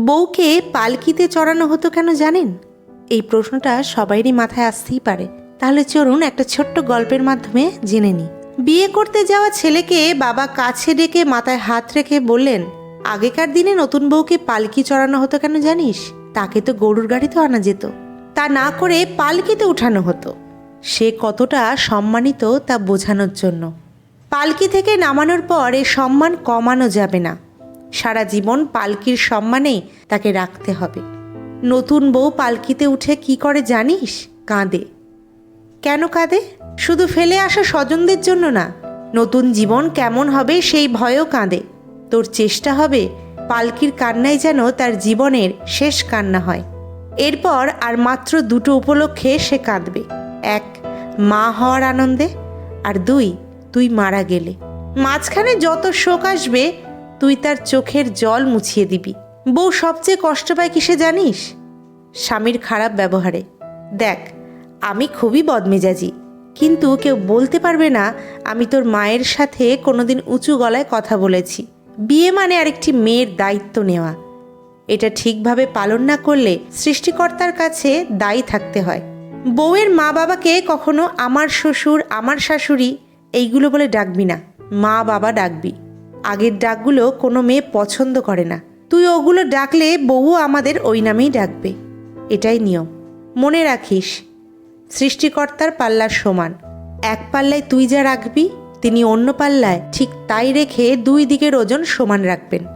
বউকে পালকিতে চড়ানো হতো কেন জানেন? এই প্রশ্নটা সবাইরই মাথায় আসতেই পারে। তাহলে চলুন একটা ছোট্ট গল্পের মাধ্যমে জেনে নিই। বিয়ে করতে যাওয়া ছেলেকে বাবা কাছে ডেকে মাথায় হাত রেখে বললেন, আগেকার দিনে নতুন বউকে পালকি চড়ানো হতো কেন জানিস? তাকে তো গরুর গাড়িতে আনা যেত। তা না করে পালকিতে উঠানো হতো। সে কতটা সম্মানিত তা বোঝানোর জন্য। পালকি থেকে নামানোর পর এ সম্মান কমানো যাবে না। সারা জীবন পালকির সম্মানেই তাকে রাখতে হবে। নতুন বউ পালকিতে উঠে কি করে জানিস? কাঁদে। কেন কাঁদে? শুধু ফেলে আসা স্বজনদের জন্য না। নতুন জীবন কেমন হবে সেই ভয়েও কাঁদে। তোর চেষ্টা হবে পালকির কান্নাই যেন তার জীবনের শেষ কান্না হয়। এরপর আর মাত্র দুটো উপলক্ষে সে কাঁদবে। এক, মা হওয়ার আনন্দে। আর দুই, তুই মারা গেলে। মাঝখানে যত শোক আসবে তুই তার চোখের জল মুছিয়ে দিবি। বউ সবচেয়ে কষ্ট পায় কিসে জানিস? স্বামীর খারাপ ব্যবহারে। দেখ, আমি খুবই বদমেজাজি, কিন্তু কেউ বলতে পারবে না আমি তোর মায়ের সাথে কোনোদিন উঁচু গলায় কথা বলেছি। বিয়ে মানে আরেকটি মেয়ের দায়িত্ব নেওয়া। এটা ঠিকভাবে পালন না করলে সৃষ্টিকর্তার কাছে দায়ী থাকতে হয়। বউয়ের মা বাবাকে কখনো আমার শ্বশুর, আমার শাশুড়ি এইগুলো বলে ডাকবি না। মা বাবা ডাকবি। আগের ডাকগুলো কোনো মেয়ে পছন্দ করে না। তুই ওগুলো ডাকলে বউ আমাদের ওই নামেই ডাকবে। এটাই নিয়ম। মনে রাখিস, সৃষ্টিকর্তার পাল্লার সমান। এক পাল্লায় তুই যা রাখবি, তিনি অন্য পাল্লায় ঠিক তাই রেখে দুই দিকের ওজন সমান রাখবেন।